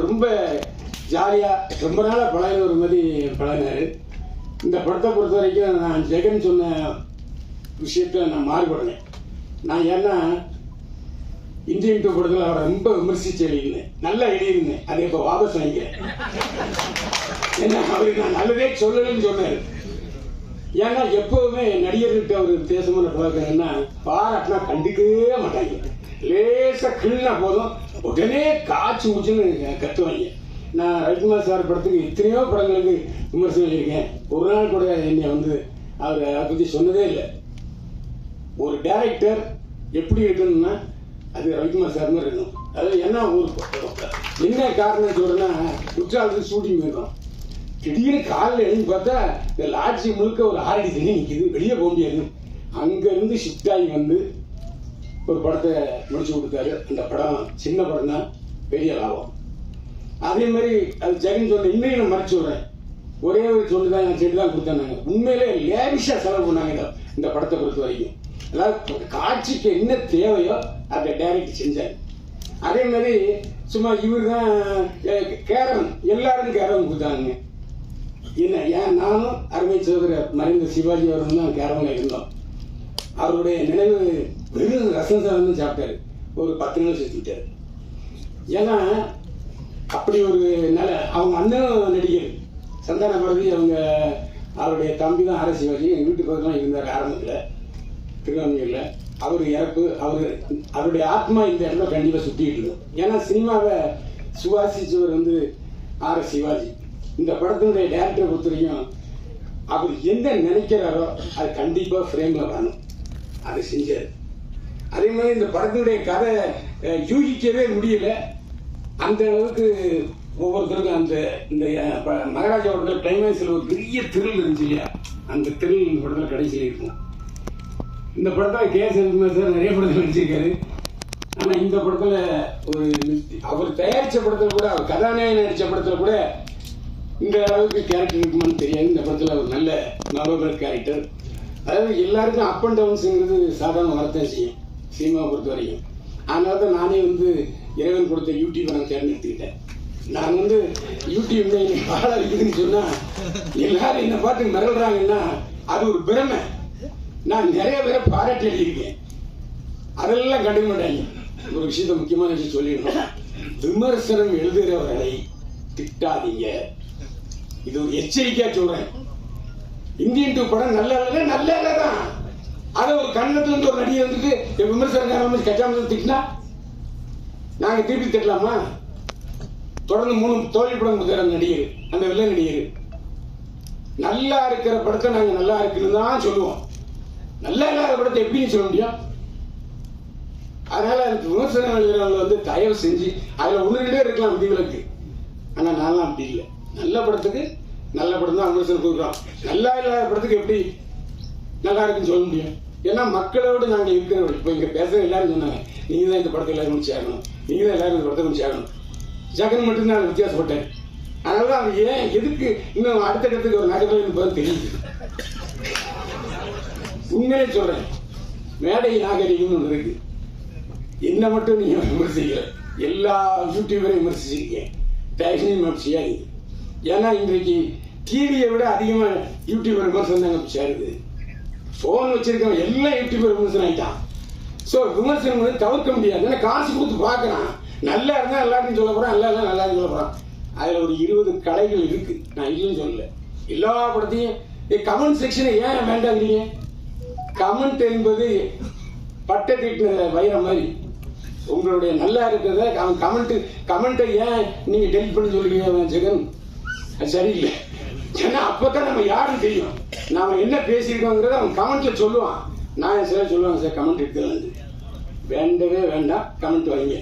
ரொம்ப ஜாலியாக ரொம்ப நாளாக பழகின ஒரு மாதிரி பழகினார். இந்த படத்தை பொறுத்த வரைக்கும் நான் ஜெகன் சொன்ன விஷயத்தில் நான் மாறுபடுறேன் நான் ஏன்னா இந்தியன் டூ படத்தில் அவரை ரொம்ப விமர்சித்து எழுதியிருந்தேன். நல்லா எழுதியிருந்தேன். அதை இப்போ வாபஸ் வாங்கிக்கிறேன். ஏன்னா அவருக்கு நான் நல்லதே சொல்லலைன்னு சொன்னார். ஏன்னா எப்பவுமே நடிகர்கிட்ட ஒரு பேசும்போது பழக்கம் பாராட்டினா கண்டுக்கவே மாட்டாங்க. லேசாக கிள்னா போதும். உடனே காய்ச்சி மூச்சுன்னு கத்துவாங்க நான் ரவிக்குமார் சார் படத்துக்கு எத்தனையோ படங்களுக்கு விமர்சனம் எழுதியிருக்கேன். ஒரு நாள் கூட என்னை வந்து அவர் அதை பற்றி சொன்னதே இல்லை. ஒரு டைரக்டர் எப்படி இருக்கணும்னா அது ரவிக்குமார் சார் மாதிரி இருக்கணும். அது என்ன ஒரு என்ன காரணம் சொல்றேன்னா குற்றாலத்துக்கு ஷூட்டிங் போயிருக்கோம். திடீர்னு காலில் எழுந்து பார்த்தா இந்த லாட்ஜி முழுக்க ஒரு ஆரடி தண்ணி நிற்கிது வெளியே போக முடியாது. அங்கேருந்து ஷிஃப்ட் ஆகி வந்து ஒரு படத்தை முடிச்சு கொடுத்தாரு. அந்த படம் சின்ன படம் தான் பெரிய லாபம். அதே மாதிரி அது ஜெகன் சொன்ன இன்னையும் நான் மறைச்சு விடுறேன். ஒரே ஒரு சொல்லு தான் செடி தான் கொடுத்தாங்க உண்மையிலே லேவிஷா செலவு பண்ணாங்க இந்த இந்த படத்தை பொறுத்த வரைக்கும். அதாவது காட்சிக்கு என்ன தேவையோ அதை டைரக்ட் செஞ்சாங்க. அதே மாதிரி சும்மா இவர் தான் கேரவன். எல்லாரும் கேரவன் கொடுத்தாங்க. என்ன ஏன் நானும் அருமை சோதர மறைந்த சிவாஜி அவர்களும் தான் கேரவனில் இருந்தோம். அவருடைய நினைவு வெறும் ரசம் சாதம் சாப்பிட்டாரு. ஒரு பத்து நிமிஷம் சுத்திட்டாரு ஏன்னா அப்படி ஒரு நில அவங்க அண்ணன் நடிகர் சந்தான பாரதி அவங்க அவருடைய தம்பி தான் ஆர் வாசி. எங்கள் வீட்டு பக்கத்தில் இருந்தார் ஆரம்பத்தில். திருவான்மையூரில். அவர் இறப்பு அவர் அவருடைய ஆத்மா இந்த இடத்துல கண்டிப்பாக சுற்றிட்டு இருக்கும். ஏன்னா சினிமாவை சுவாசிச்சவர் வந்து ஆர் சிவாஜி. இந்த படத்தினுடைய டேரக்டரை பொறுத்த வரைக்கும் அவர் என்ன நினைக்கிறாரோ அது கண்டிப்பாக ஃப்ரேமில் வரணும். அதை செஞ்சார். அதே மாதிரி இந்த படத்துடைய கதை யூகிக்கவே முடியல. அந்த அளவுக்கு ஒவ்வொருத்தருக்கும் அந்த இந்த ப- மகாராஜா படத்தில் கிளைமேக்ஸில் ஒரு பெரிய திருள் இருந்துச்சு இல்லையா? அந்த திருள் படத்தில் கடைசியில் இருக்கும். இந்த படத்தில் கே செல்குமார் சார் நிறைய படத்தில் நடிச்சிருக்காரு. ஆனால் இந்த படத்தில் ஒரு அவர் தயாரித்த படத்தில் கூட அவர் கதாநாயகன் நடித்த படத்தில் கூட இந்த அளவுக்கு கேரக்டர் இருக்குமான்னு தெரியாது. இந்த படத்தில் ஒரு நல்ல நவபர் கேரக்டர் அதாவது எல்லாருக்கும் அப் அண்ட் டவுன்ஸுங்கிறது சாதாரண வரத்தான் செய்யும் சினிமாவை பொறுத்த வரைக்கும் அதனால தான் நானே வந்து இறைவன் கொடுத்த யூடியூப்பை நான் தேர்ந்தெடுத்துக்கிட்டேன். நான் வந்து யூடியூப்ல இன்னைக்கு வாழ இருக்குதுன்னு சொன்னால் எல்லாரும் என்னை பார்த்து மிரள்றாங்கன்னா அது ஒரு பெருமை. நான் நிறைய பேரை பாராட்டி எழுதியிருக்கேன் அதெல்லாம் கண்டுக்க மாட்டாங்க. ஒரு விஷயத்த முக்கியமான விஷயம் சொல்லிடணும். விமர்சனம் எழுதுகிறவர்களை திட்டாதீங்க. இது ஒரு எச்சரிக்கையா சொல்றேன். இந்தியன் டூ படம் நல்ல இல்ல நல்ல இல்ல தான். அதை ஒரு கண்ணத்துல இருந்து ஒரு நடிகை வந்துட்டு விமர்சனம் கச்சாமல் திட்டினா? நாங்க திருப்பி திட்டலாமா? தொடர்ந்து மூணு தோல்வி படம் கொடுக்குற நடிகர் அந்த வில்ல நடிகர். நல்லா இருக்கிற படத்தை நாங்க நல்லா இருக்குன்னு தான் சொல்லுவோம். நல்லா இல்லாத படத்தை எப்படின்னு சொல்ல முடியும்? அதனால எனக்கு விமர்சனம் எழுதுறவங்க வந்து தயவு செஞ்சு அதுல ஒன்று ரெண்டே இருக்கலாம் விதிவிலக்கு. ஆனா நான்லாம் அப்படி இல்லை. நல்ல படத்துக்கு நல்ல படம் தான் விமர்சனம் கொடுக்குறோம் நல்லா இல்லாத படத்துக்கு எப்படி நல்லா இருக்குன்னு சொல்ல முடியும்? ஏன்னா மக்களோடு நாங்கள் இருக்கிறவர்கள் இப்போ இங்கே பேசுகிற எல்லாரும் சொன்னாங்க நீங்கள் தான் இந்த படத்தை எல்லாரும் முடிச்சு ஆகணும். தான் எல்லாரும் இந்த படத்தை முடிச்சு ஆகணும். ஜெகன் மட்டும்தான் நான் வித்தியாசப்பட்டேன் அதனால தான் அவர் ஏன் எதுக்கு இன்னும் அடுத்த இடத்துக்கு ஒரு நகரில் பதில் தெரியுது உண்மையிலே சொல்கிறேன் மேடை நாகரிகம்னு ஒன்று இருக்குது என்ன மட்டும் நீங்கள் விமர்சிக்கல. எல்லா யூடியூபரையும் விமர்சிச்சிருக்கீங்க. விமர்சியாக இருக்குது ஏன்னா இன்றைக்கு டிவியை விட அதிகமாக யூடியூபர் விமர்சனம் தாங்க சேருது. ஃபோன் வச்சிருக்கவன் எல்லாம் யூடியூபர் விமர்சனம் ஆகிட்டான் ஸோ விமர்சனம் வந்து தவிர்க்க முடியாது. ஏன்னா காசு கொடுத்து பார்க்கறான். நல்லா இருந்தால் எல்லாருக்கும் சொல்ல போகிறான் நல்லா இருந்தால் நல்லா சொல்ல போகிறான் அதில் ஒரு இருபது கலைகள் இருக்குது நான் இல்லைன்னு சொல்லல. எல்லா படத்தையும் கமெண்ட் செக்ஷனை ஏன் வேண்டாங்கிறீங்க? கமெண்ட் என்பது பட்டை தீட்டின வைரம் மாதிரி. உங்களுடைய நல்லா இருக்கிறத அவன் கமெண்ட் கமெண்ட்டை ஏன் நீங்கள் டெலிட் பண்ணி சொல்றீங்க ஜெகன்? சரியில்லை. ஏன்னா அப்பதான் நம்ம யாருன்னு தெரியும். நாம என்ன பேசியிருக்கோங்கிறத அவன் கமெண்ட்ல சொல்லுவான். நான் சில சொல்லுவாங்க சார் கமெண்ட் எடுத்து வேண்டவே வேண்டாம் கமெண்ட் வைங்க.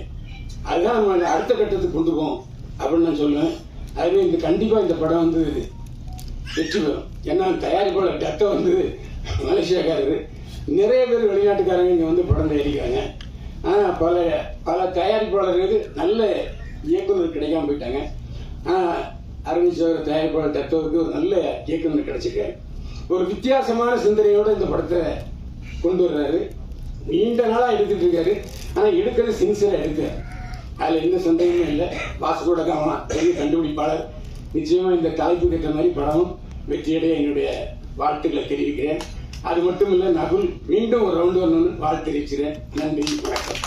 அதுதான் நம்ம அடுத்த கட்டத்துக்கு கொண்டு போவோம். அப்படின்னு நான் சொல்லுவேன். அதுவே இந்த கண்டிப்பா இந்த படம் வந்து வெற்றி பெறும். ஏன்னா தயாரிப்பாளர் டத்தை வந்து மலேசியாக்காரரு. நிறைய பேர் வெளிநாட்டுக்காரங்க இங்கே வந்து படம் தயாரிக்கிறாங்க. ஆனால் பல பல தயாரிப்பாளர்களுக்கு நல்ல இயக்குநர் கிடைக்காம போயிட்டாங்க. ஆனால் அரவிந்த் தயாரிப்பாளர் தத்துவத்துக்கு ஒரு நல்ல இயக்குனர் கிடைச்சிருக்காரு ஒரு வித்தியாசமான சிந்தனையோட இந்த படத்தை கொண்டு வர்றாரு. நீண்ட நாளாக எடுத்துட்டு இருக்காரு. ஆனால் எடுக்கிறது சின்சியராக எடுக்கிறார் அதில் எந்த சந்தேகமும் இல்லை. வாசுகோட காமா பெரிய கண்டுபிடிப்பாளர். நிச்சயமா இந்த தலைப்பு கேட்ட மாதிரி படமும் வெற்றியடைய என்னுடைய வாழ்த்துக்களை தெரிவிக்கிறேன். அது மட்டும் இல்லை நகுல் மீண்டும் ஒரு ரவுண்டு வரணும்னு வாழ்த்து தெரிவிக்கிறேன் நன்றி வணக்கம்.